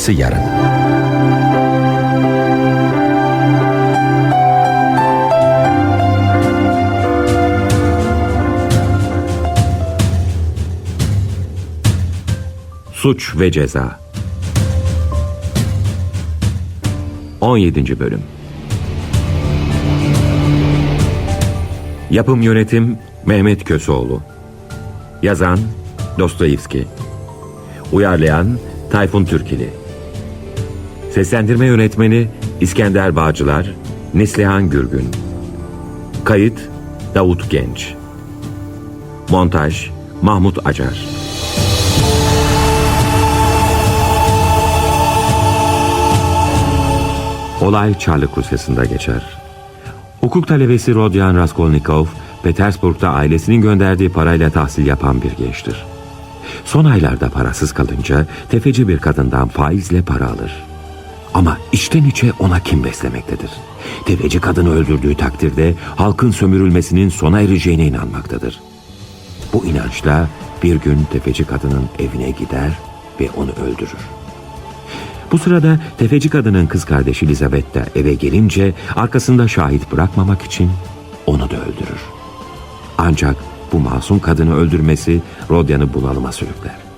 Arkası yarın. Suç ve Ceza 17. Bölüm Yapım Yönetim Mehmet Köseoğlu Yazan Dostoyevski Uyarlayan Tayfun Türkili Seslendirme Yönetmeni İskender Bağcılar Neslihan Gürgün Kayıt Davut Genç Montaj Mahmut Acar Olay Çarlık Rusyası'nda geçer. Hukuk talebesi Rodyan Raskolnikov, Petersburg'da ailesinin gönderdiği parayla tahsil yapan bir gençtir. Son aylarda parasız kalınca tefeci bir kadından faizle para alır. Ama içten içe ona kim beslemektedir. Tefeci kadını öldürdüğü takdirde halkın sömürülmesinin sona ereceğine inanmaktadır. Bu inançla bir gün tefeci kadının evine gider ve onu öldürür. Bu sırada tefeci kadının kız kardeşi Elizabeth de eve gelince arkasında şahit bırakmamak için onu da öldürür. Ancak bu masum kadını öldürmesi Rodyan'ı bunalıma sürükler.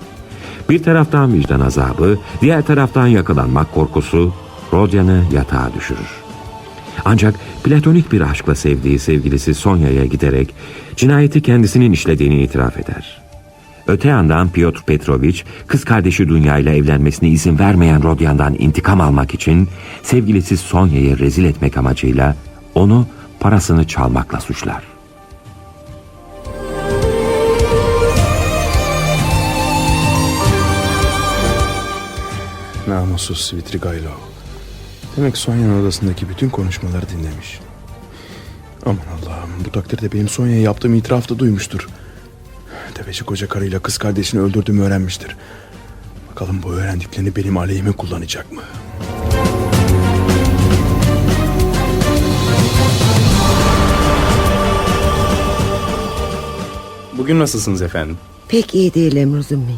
Bir taraftan vicdan azabı, diğer taraftan yakalanmak korkusu Rodyan'ı yatağa düşürür. Ancak platonik bir aşkla sevdiği sevgilisi Sonya'ya giderek cinayeti kendisinin işlediğini itiraf eder. Öte yandan Piotr Petrovich kız kardeşi Dünya ile evlenmesine izin vermeyen Rodyan'dan intikam almak için sevgilisi Sonya'yı rezil etmek amacıyla onu parasını çalmakla suçlar. Namussuz Svitrigailov. Demek Sonya'nın odasındaki bütün konuşmaları dinlemiş. Aman Allah'ım bu takdirde benim Sonya'ya yaptığım itirafı da duymuştur. Tefeci koca karıyla kız kardeşini öldürdüğümü öğrenmiştir. Bakalım bu öğrendiklerini benim aleyhime kullanacak mı? Bugün nasılsınız efendim? Pek iyi değilim Ruzumin.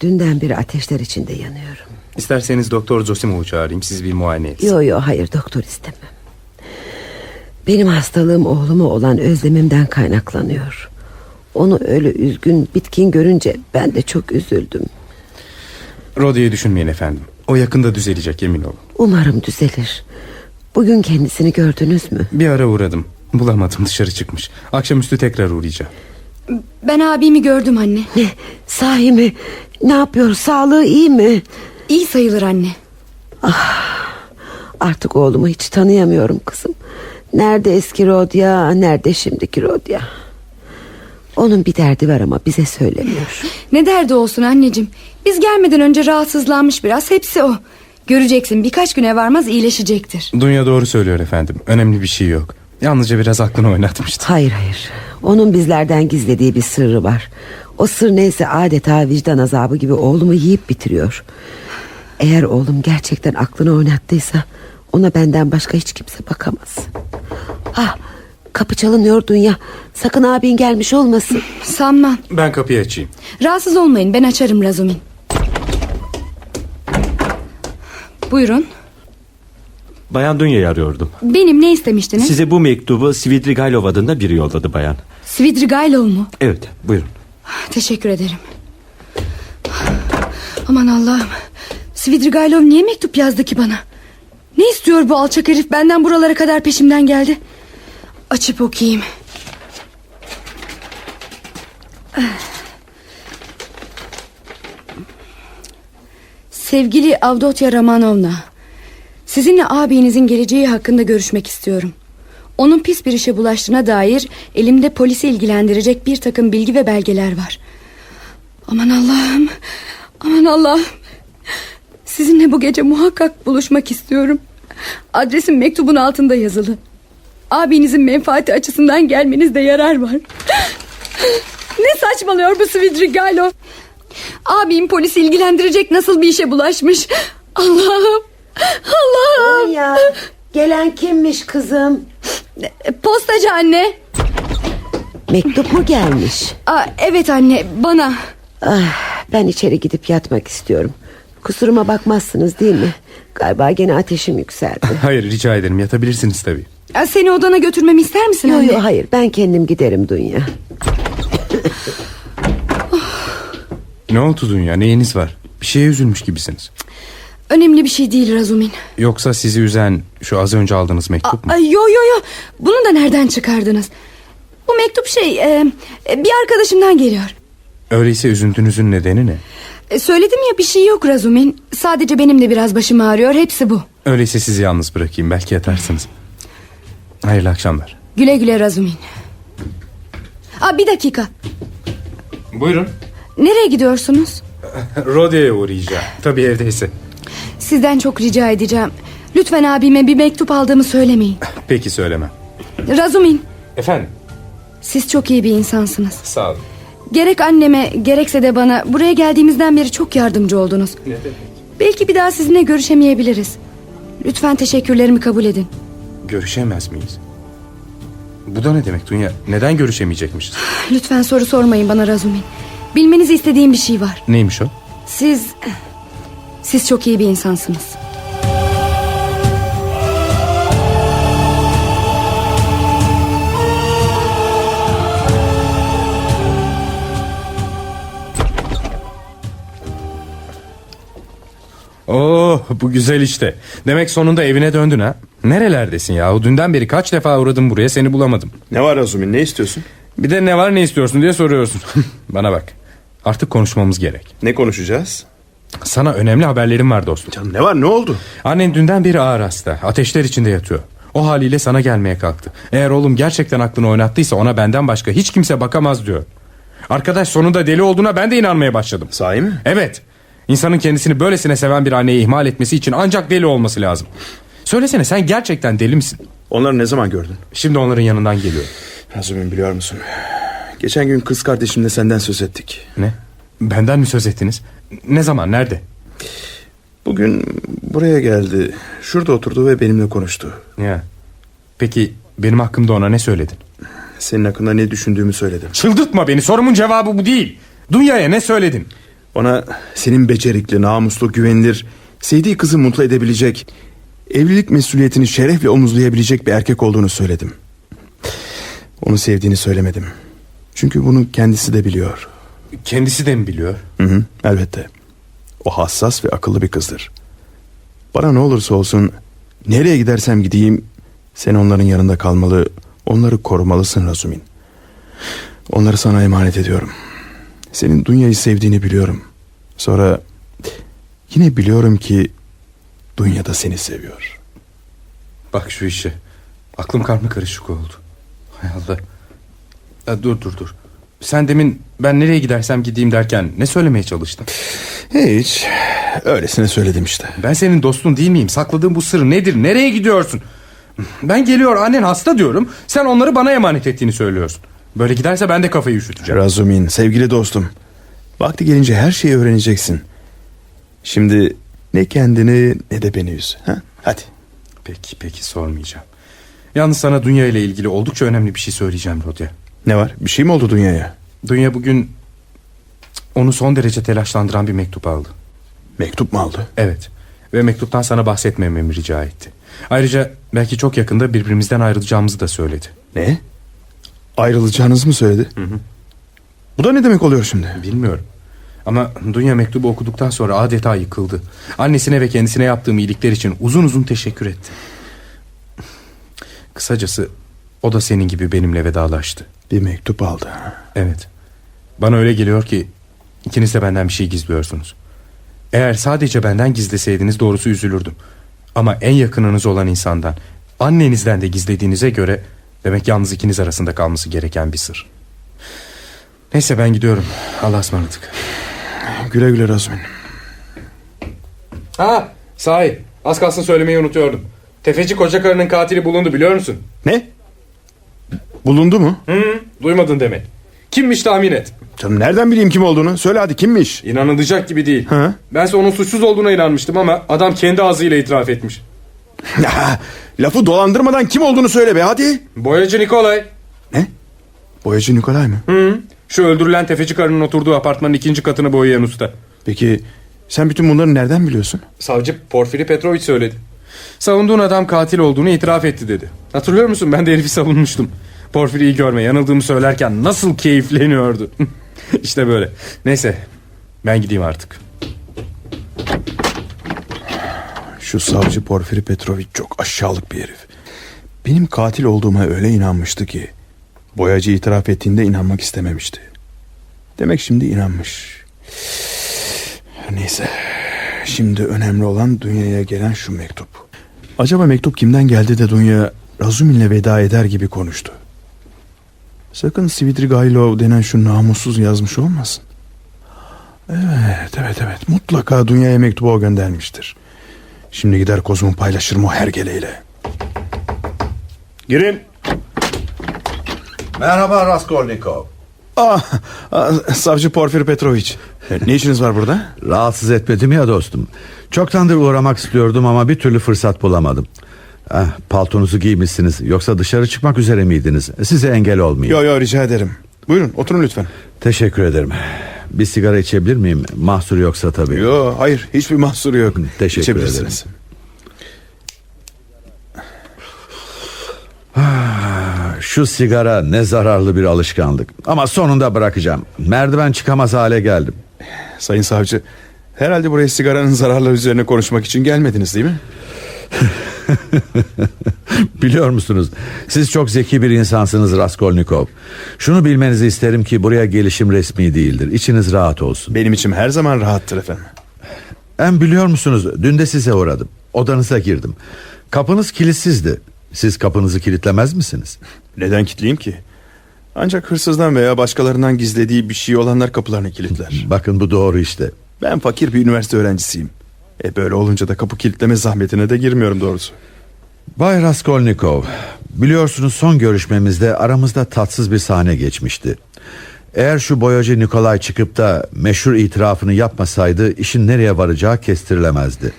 Dünden beri ateşler içinde yanıyorum. İsterseniz Doktor Zosimov'u çağırayım siz bir muayene etsin. Yo yo hayır doktor istemem. Benim hastalığım oğluma olan özlemimden kaynaklanıyor. Onu öyle üzgün, bitkin görünce ben de çok üzüldüm. Rodio'yu düşünmeyin efendim. O yakında düzelecek emin olun. Umarım düzelir. Bugün kendisini gördünüz mü? Bir ara uğradım. Bulamadım dışarı çıkmış. Akşamüstü tekrar uğrayacağım. Ben abimi gördüm anne. Ne? Sahi mi? Ne yapıyor? Sağlığı iyi mi? İyi sayılır anne. Artık oğlumu hiç tanıyamıyorum kızım. Nerede eski Rodya, nerede şimdiki Rodya? Onun bir derdi var ama bize söylemiyor. Ne derdi olsun anneciğim. Biz gelmeden önce rahatsızlanmış biraz. Hepsi o. Göreceksin birkaç güne varmaz iyileşecektir. Dünya doğru söylüyor efendim. Önemli bir şey yok. Yalnızca biraz aklını oynatmıştı. Hayır hayır. Onun bizlerden gizlediği bir sırrı var. O sır neyse adeta vicdan azabı gibi oğlumu yiyip bitiriyor. Eğer oğlum gerçekten aklını oynattıysa ona benden başka hiç kimse bakamaz. Ah kapı çalınıyor Dünya. Sakın abin gelmiş olmasın. Sanmam. Ben kapıyı açayım. Rahatsız olmayın ben açarım Razumin. Buyurun. Bayan Dünya'yı arıyordum. Benim ne istemiştiniz? Size bu mektubu Svidrigailov adında biri yolladı bayan. Svidrigailov mu? Evet buyurun. Teşekkür ederim. Aman Allah'ım. Svidrigailov niye mektup yazdı ki bana? Ne istiyor bu alçak herif benden buralara kadar peşimden geldi? Açıp okuyayım. Sevgili Avdotya Romanovna Sizinle abinizin geleceği hakkında görüşmek istiyorum Onun pis bir işe bulaştığına dair Elimde polisi ilgilendirecek bir takım bilgi ve belgeler var Aman Allah'ım Aman Allah'ım Sizinle bu gece muhakkak buluşmak istiyorum. Adresim mektubun altında yazılı. Abinizin menfaati açısından gelmenizde yarar var. Ne saçmalıyor bu Svidrigailov Abim polisi ilgilendirecek nasıl bir işe bulaşmış? Allah'ım! Allah'ım! Dünya gelen kimmiş kızım? Postacı anne. Mektup mu gelmiş? Aa, Evet anne bana. Ah, ben içeri gidip yatmak istiyorum. Kusuruma bakmazsınız değil mi? Galiba gene ateşim yükseldi. Hayır rica ederim yatabilirsiniz tabii. Aa, Seni odana götürmemi ister misin Yok anne? yok hayır ben kendim giderim Dünya. Ne oldu Dünya neyiniz var? Bir şeye üzülmüş gibisiniz. Önemli bir şey değil Razumin. Yoksa sizi üzen şu az önce aldığınız mektup mu? Yo yo yo. Bunu da nereden çıkardınız? Bu mektup şey e, e, bir arkadaşımdan geliyor. Öyleyse üzüntünüzün nedeni ne? E, söyledim ya bir şey yok Razumin. Sadece benim de biraz başım ağrıyor. Hepsi bu. Öyleyse sizi yalnız bırakayım belki yatarsınız. Hayırlı akşamlar. Güle güle Razumin. Aa, bir dakika. Buyurun. Nereye gidiyorsunuz? Rodeo'ya uğrayacağım. Tabii evdeyse. Sizden çok rica edeceğim. Lütfen abime bir mektup aldığımı söylemeyin. Peki söylemem. Razumin, Efendim? siz çok iyi bir insansınız. Sağ olun. Gerek anneme gerekse de bana buraya geldiğimizden beri çok yardımcı oldunuz. Belki bir daha sizinle görüşemeyebiliriz. Lütfen teşekkürlerimi kabul edin. Görüşemez miyiz? Bu da ne demek Dünya? Neden görüşemeyecekmişiz? Lütfen soru sormayın bana Razumin. Bilmenizi istediğim bir şey var. Neymiş o? Siz... Siz çok iyi bir insansınız. Oh, bu güzel işte. Demek sonunda evine döndün ha? Nerelerdesin ya? Dünden beri kaç defa uğradım buraya seni bulamadım. Ne var Razumin ne istiyorsun? Bir de ne var ne istiyorsun diye soruyorsun. Bana bak. Artık konuşmamız gerek. Ne konuşacağız? Sana önemli haberlerim var dostum. Canım ne var ne oldu? Annen dünden beri ağır hasta. Ateşler içinde yatıyor. O haliyle sana gelmeye kalktı. Eğer oğlum gerçekten aklını oynattıysa ona benden başka hiç kimse bakamaz diyor. Arkadaş sonunda deli olduğuna ben de inanmaya başladım. Sahi mi? Evet. İnsanın kendisini böylesine seven bir anneyi ihmal etmesi için ancak deli olması lazım. Söylesene sen gerçekten deli misin? Onları ne zaman gördün? Şimdi onların yanından geliyor. Razumin biliyor musun? Geçen gün kız kardeşimle senden söz ettik. Ne? Benden mi söz ettiniz? Ne zaman? Nerede? Bugün buraya geldi. Şurada oturdu ve benimle konuştu. Ya. Peki benim hakkımda ona ne söyledin? Senin hakkında ne düşündüğümü söyledim. Çıldırtma beni. Sorumun cevabı bu değil. Dünyaya ne söyledin? Ona senin becerikli, namuslu, güvenilir, sevdiği kızı mutlu edebilecek, evlilik mesuliyetini şerefle omuzlayabilecek bir erkek olduğunu söyledim. Onu sevdiğini söylemedim. Çünkü bunu kendisi de biliyor. Kendisi de mi biliyor? Hı hı, elbette. O hassas ve akıllı bir kızdır. Bana ne olursa olsun nereye gidersem gideyim sen onların yanında kalmalı, onları korumalısın Razumin. Onları sana emanet ediyorum. Senin dünyayı sevdiğini biliyorum. Sonra yine biliyorum ki Dünya da seni seviyor. Bak şu işe. Aklım karma karışık oldu. Hay Allah. Ya dur dur dur. Sen demin ben nereye gidersem gideyim derken ne söylemeye çalıştın? Hiç. Öylesine söyledim işte. Ben senin dostun değil miyim? Sakladığın bu sır nedir? Nereye gidiyorsun? Ben geliyor annen hasta diyorum. Sen onları bana emanet ettiğini söylüyorsun. Böyle giderse ben de kafayı üşüteceğim. Razumin, sevgili dostum. Vakti gelince her şeyi öğreneceksin. Şimdi ne kendini ne de beni üz. Ha? Hadi. Peki peki sormayacağım. Yalnız sana Dünya ile ilgili oldukça önemli bir şey söyleyeceğim Rodya. Ne var? Bir şey mi oldu dünyaya? Dünya bugün onu son derece telaşlandıran bir mektup aldı. Mektup mu aldı? Evet. Ve mektuptan sana bahsetmememi rica etti. Ayrıca belki çok yakında birbirimizden ayrılacağımızı da söyledi. Ne? Ayrılacağınızı mı söyledi? Bu da ne demek oluyor şimdi? Bilmiyorum. Ama Dünya mektubu okuduktan sonra adeta yıkıldı. Annesine ve kendisine yaptığım iyilikler için uzun uzun teşekkür etti. Kısacası o da senin gibi benimle vedalaştı. Bir mektup aldı. Evet. Bana öyle geliyor ki ikiniz de benden bir şey gizliyorsunuz. Eğer sadece benden gizleseydiniz doğrusu üzülürdüm. Ama en yakınınız olan insandan, annenizden de gizlediğinize göre demek yalnız ikiniz arasında kalması gereken bir sır. Neyse ben gidiyorum. Allah'a ısmarladık. Güle güle Razumin. Ha, sahi. Az kalsın söylemeyi unutuyordum. Tefeci koca karının katili bulundu biliyor musun? Ne? Bulundu mu? Hı, duymadın demek. Kimmiş tahmin et. Canım nereden bileyim kim olduğunu? Söyle hadi kimmiş? İnanılacak gibi değil. Hı? Bense onun suçsuz olduğuna inanmıştım ama adam kendi ağzıyla itiraf etmiş. Lafı dolandırmadan kim olduğunu söyle be hadi. Boyacı Nikolay. Ne? Boyacı Nikolay mı? Hı, şu öldürülen tefeci karının oturduğu apartmanın ikinci katını boyayan usta. Peki Sen bütün bunları nereden biliyorsun? Savcı Porfiri Petrovic söyledi. Savunduğun adam katil olduğunu itiraf etti dedi. Hatırlıyor musun? Ben de herifi savunmuştum. Porfiri'yi görme yanıldığımı söylerken nasıl keyifleniyordu. işte böyle. Neyse ben gideyim artık. Şu savcı Porfiri Petrovic çok aşağılık bir herif. Benim katil olduğuma öyle inanmıştı ki boyacı itiraf ettiğinde inanmak istememişti. Demek şimdi inanmış. Neyse. Şimdi önemli olan dünyaya gelen şu mektup. Acaba mektup kimden geldi de dünya Razumin'le veda eder gibi konuştu. Sakın Svidrigailov denen şu namussuz yazmış olmasın. Evet, evet, evet. Mutlaka dünyaya mektubu o göndermiştir. Şimdi gider kozumu paylaşırım o hergeleyle. Girin. Merhaba Raskolnikov. Aa, aa, savcı Porfir Petrovic. E, Ne işiniz var burada? Rahatsız etmedim ya dostum. Çoktandır uğramak istiyordum ama bir türlü fırsat bulamadım. Ah, paltonuzu giymişsiniz. Yoksa dışarı çıkmak üzere miydiniz? Size engel olmayayım. Yo yo rica ederim. Buyurun oturun lütfen. Teşekkür ederim. Bir sigara içebilir miyim? Mahsur yoksa tabii. Yo hayır hiçbir mahsuru yok. Teşekkür İçebilirsiniz. Şu sigara ne zararlı bir alışkanlık. Ama sonunda bırakacağım. Merdiven çıkamaz hale geldim. Sayın savcı herhalde buraya sigaranın zararları üzerine konuşmak için gelmediniz değil mi? Biliyor musunuz? Siz çok zeki bir insansınız Raskolnikov. Şunu bilmenizi isterim ki buraya gelişim resmi değildir. İçiniz rahat olsun. Benim için her zaman rahattır efendim. Hem biliyor musunuz dün de size uğradım. Odanıza girdim. Kapınız kilitsizdi. Siz kapınızı kilitlemez misiniz? Neden kilitleyeyim ki? Ancak hırsızdan veya başkalarından gizlediği bir şey olanlar kapılarını kilitler. Bakın bu doğru işte. Ben fakir bir üniversite öğrencisiyim. E böyle olunca da kapı kilitleme zahmetine de girmiyorum doğrusu. Bay Raskolnikov, biliyorsunuz son görüşmemizde aramızda tatsız bir sahne geçmişti. Eğer şu boyacı Nikolay çıkıp da meşhur itirafını yapmasaydı işin nereye varacağı kestirilemezdi.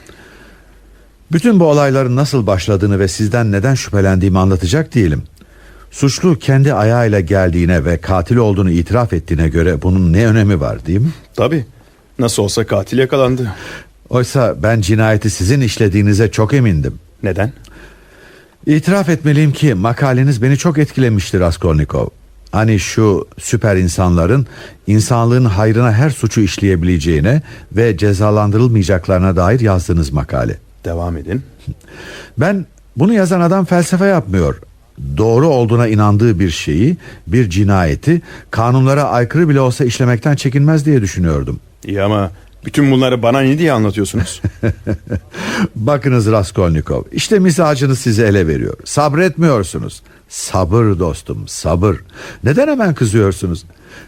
Bütün bu olayların nasıl başladığını ve sizden neden şüphelendiğimi anlatacak değilim. Suçlu kendi ayağıyla geldiğine ve katil olduğunu itiraf ettiğine göre bunun ne önemi var değil mi? Tabii. Nasıl olsa katil yakalandı. Oysa ben cinayeti sizin işlediğinize çok emindim. Neden? İtiraf etmeliyim ki makaleniz beni çok etkilemiştir Raskolnikov. Hani şu süper insanların insanlığın hayrına her suçu işleyebileceğine ve cezalandırılmayacaklarına dair yazdığınız makale. Devam edin. Ben bunu yazan adam felsefe yapmıyor. Doğru olduğuna inandığı bir şeyi, bir cinayeti kanunlara aykırı bile olsa işlemekten çekinmez diye düşünüyordum. İyi ama bütün bunları bana ne diye anlatıyorsunuz? Bakınız Raskolnikov, işte mizacınız sizi ele veriyor. Sabretmiyorsunuz. Sabır dostum, sabır. Neden hemen kızıyorsunuz?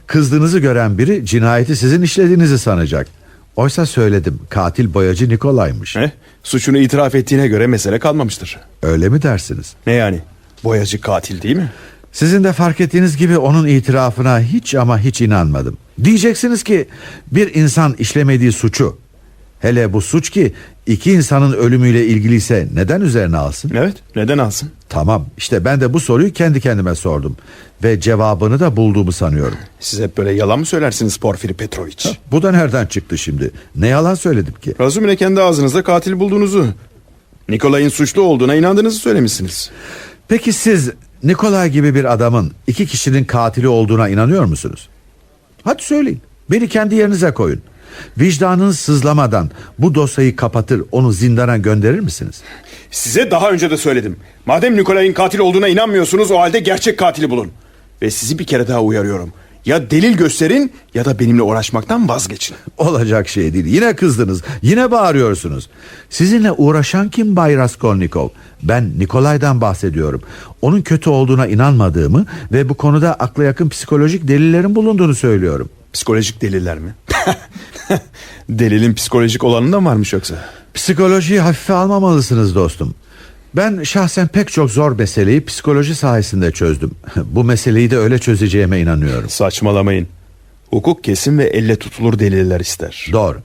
Kızdığınızı gören biri cinayeti sizin işlediğinizi sanacak. Oysa söyledim, katil boyacı Nikolay'mış. He? Suçunu itiraf ettiğine göre mesele kalmamıştır. Öyle mi dersiniz? Ne yani? Boyacı katil değil mi? Sizin de fark ettiğiniz gibi onun itirafına hiç ama hiç inanmadım. Diyeceksiniz ki bir insan işlemediği suçu hele bu suç ki iki insanın ölümüyle ilgiliyse neden üzerine alsın? Evet. Neden alsın? Tamam işte ben de bu soruyu kendi kendime sordum ve cevabını da bulduğumu sanıyorum. Siz hep böyle yalan mı söylersiniz Porfiri Petrovic? Bu da nereden çıktı şimdi? Ne yalan söyledim ki? Razumine kendi ağzınızda katil bulduğunuzu, Nikolay'ın suçlu olduğuna inandığınızı söylemişsiniz. Peki siz Nikolay gibi bir adamın iki kişinin katili olduğuna inanıyor musunuz? Hadi söyleyin. Beni kendi yerinize koyun. Vicdanınız sızlamadan bu dosyayı kapatır onu zindana gönderir misiniz? Size daha önce de söyledim. Madem Nikolay'ın katil olduğuna inanmıyorsunuz o halde gerçek katili bulun. Ve sizi bir kere daha uyarıyorum. Ya delil gösterin ya da benimle uğraşmaktan vazgeçin. Olacak şey değil. Yine kızdınız. Yine bağırıyorsunuz. Sizinle uğraşan kim Bay Raskolnikov? Ben Nikolay'dan bahsediyorum. Onun kötü olduğuna inanmadığımı ve bu konuda akla yakın psikolojik delillerin bulunduğunu söylüyorum. Psikolojik deliller mi? Delilin psikolojik olanından varmış yoksa? Psikolojiyi hafife almamalısınız dostum. Ben şahsen pek çok zor meseleyi psikoloji sayesinde çözdüm. Bu meseleyi de öyle çözeceğime inanıyorum. Saçmalamayın. Hukuk kesin ve elle tutulur deliller ister. Doğru.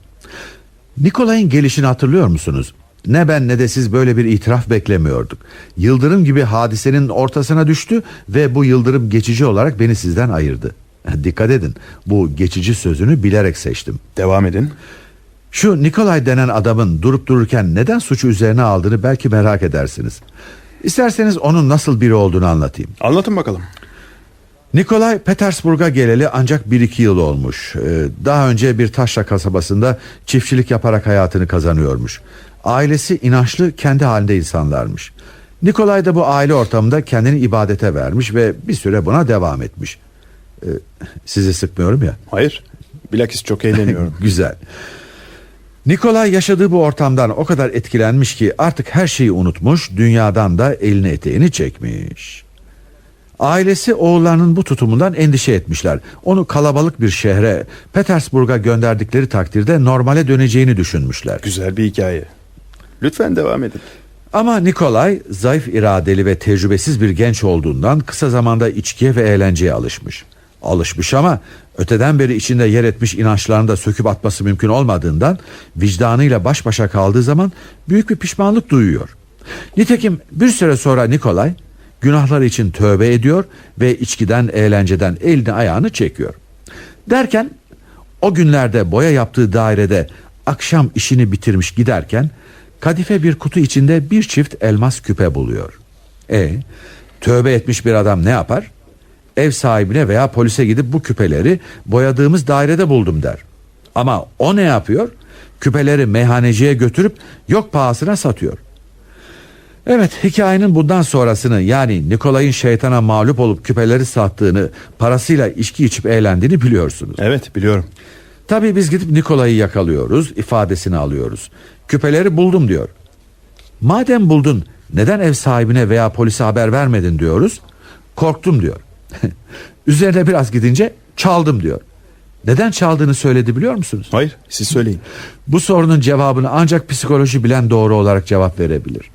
Nikolay'ın gelişini hatırlıyor musunuz? Ne ben ne de siz böyle bir itiraf beklemiyorduk. Yıldırım gibi hadisenin ortasına düştü ve bu yıldırım geçici olarak beni sizden ayırdı. Dikkat edin bu geçici sözünü bilerek seçtim. Devam edin. Şu Nikolay denen adamın durup dururken neden suçu üzerine aldığını belki merak edersiniz. İsterseniz onun nasıl biri olduğunu anlatayım. Anlatın bakalım. Nikolay Petersburg'a geleli ancak 1-2 yıl olmuş. Ee, Daha önce bir taşra kasabasında çiftçilik yaparak hayatını kazanıyormuş. Ailesi inançlı kendi halinde insanlarmış. Nikolay da bu aile ortamında kendini ibadete vermiş ve bir süre buna devam etmiş. Ee, Sizi sıkmıyorum ya. Hayır. Bilakis çok eğleniyorum. Güzel. Nikolay yaşadığı bu ortamdan o kadar etkilenmiş ki artık her şeyi unutmuş, dünyadan da elini eteğini çekmiş. Ailesi oğullarının bu tutumundan endişe etmişler. Onu kalabalık bir şehre, Petersburg'a gönderdikleri takdirde normale döneceğini düşünmüşler. Güzel bir hikaye. Lütfen devam edin. Ama Nikolay zayıf iradeli ve tecrübesiz bir genç olduğundan kısa zamanda içkiye ve eğlenceye alışmış. Alışmış ama öteden beri içinde yer etmiş inançlarını da söküp atması mümkün olmadığından vicdanıyla baş başa kaldığı zaman büyük bir pişmanlık duyuyor. Nitekim bir süre sonra Nikolay günahları için tövbe ediyor ve içkiden eğlenceden elini ayağını çekiyor. Derken o günlerde boya yaptığı dairede akşam işini bitirmiş giderken kadife bir kutu içinde bir çift elmas küpe buluyor. E tövbe etmiş bir adam ne yapar? Ev sahibine veya polise gidip bu küpeleri boyadığımız dairede buldum der. Ama o ne yapıyor? Küpeleri meyhaneciye götürüp yok pahasına satıyor. Evet hikayenin bundan sonrasını yani Nikolay'ın şeytana mağlup olup küpeleri sattığını parasıyla içki içip eğlendiğini biliyorsunuz. Evet biliyorum. Tabii biz gidip Nikolay'ı yakalıyoruz, ifadesini alıyoruz. Küpeleri buldum diyor. Madem buldun, neden ev sahibine veya polise haber vermedin diyoruz. Korktum diyor. Üzerine biraz gidince çaldım diyor. Neden çaldığını söyledi biliyor musunuz? Hayır siz söyleyin. Bu sorunun cevabını ancak psikoloji bilen doğru olarak cevap verebilir.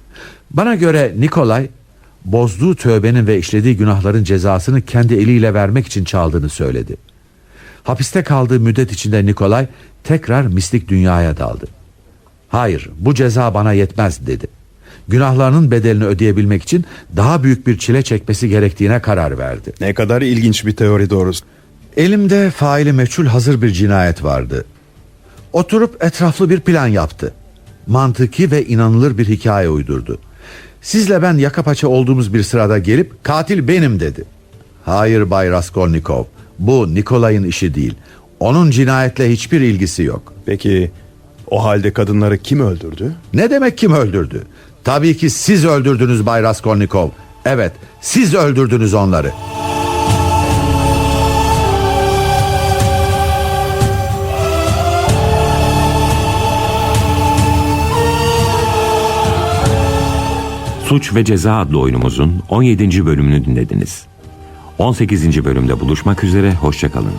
Bana göre Nikolay bozduğu tövbenin ve işlediği günahların cezasını kendi eliyle vermek için çaldığını söyledi. Hapiste kaldığı müddet içinde Nikolay tekrar mistik dünyaya daldı. Hayır bu ceza bana yetmez dedi. Günahlarının bedelini ödeyebilmek için daha büyük bir çile çekmesi gerektiğine karar verdi. Ne kadar ilginç bir teori doğrusu. Elimde faili meçhul hazır bir cinayet vardı. Oturup etraflı bir plan yaptı. Mantıki ve inanılır bir hikaye uydurdu. Sizle ben yaka paça olduğumuz bir sırada gelip katil benim dedi. Hayır Bay Raskolnikov, bu Nikolay'ın işi değil. Onun cinayetle hiçbir ilgisi yok. Peki o halde kadınları kim öldürdü? Ne demek kim öldürdü? Tabii ki siz öldürdünüz Bay Raskolnikov. Evet, siz öldürdünüz onları. Suç ve Ceza adlı oyunumuzun 17. bölümünü dinlediniz. 18. bölümde buluşmak üzere, hoşçakalın.